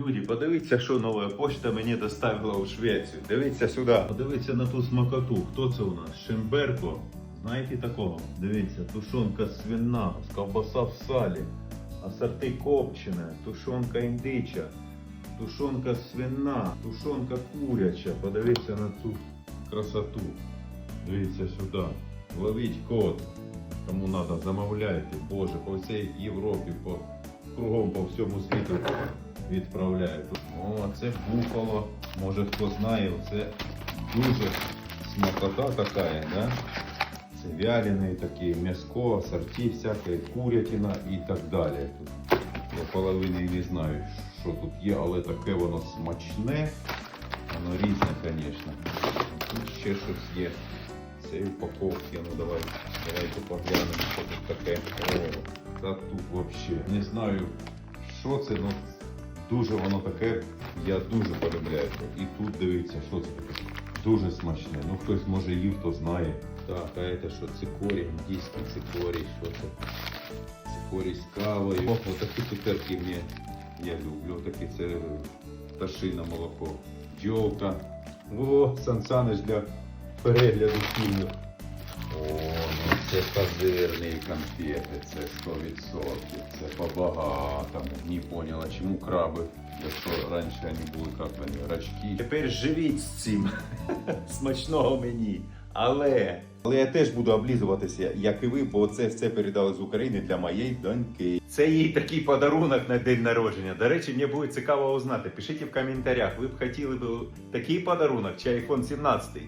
Люди, подивіться, що нова пошта мені доставила у Швецію. Дивіться сюди. Подивіться на ту смакоту. Хто це у нас? Шимберко. Знаєте такого? Дивіться, тушонка свина, ковбаса в салі, асорти копчене, тушонка індича, тушонка свина, тушонка куряча. Подивіться на цю красоту. Дивіться сюди. Ловіть код. Кому треба, замовляйте. Боже, по всій Європі, по кругом по всьому світу відправляють. О, це буфало. Може хто знає, це дуже смакота така, да? Це вялений такий, м'яско, асорті всяке, курятина і так далі. Тут я половини не знаю, що тут є, але таке воно смачне. Воно різне, звісно. Тут ще щось є. Це упаковки, ну давай, давайте поглянемо, що тут таке. О, та тут взагалі. Не знаю, що це, ну дуже воно таке, я дуже полюбляю. І тут дивіться, що це таке. Дуже смачне. Ну хтось може їв, хто знає. Так, а це що? Цикорій, індійський цикорій, що це? Цикорій з кавою. О, отакі цукерки мені я люблю. Такі це пташине молоко. Джолка. О, Сансанич для перегляду фільмів. Це козирні конфети, це 100%. Це по-багатому. Не поняла, чому краби, якщо раніше вони були як вони, рачки. Тепер живіть з цим. Смачного мені. Але. Але я теж буду облізуватися, як і ви, бо це все передали з України для моєї доньки. Це їй такий подарунок на день народження. До речі, мені буде цікаво узнати. Пишіть в коментарях, ви б хотіли б такий подарунок чи iPhone 17?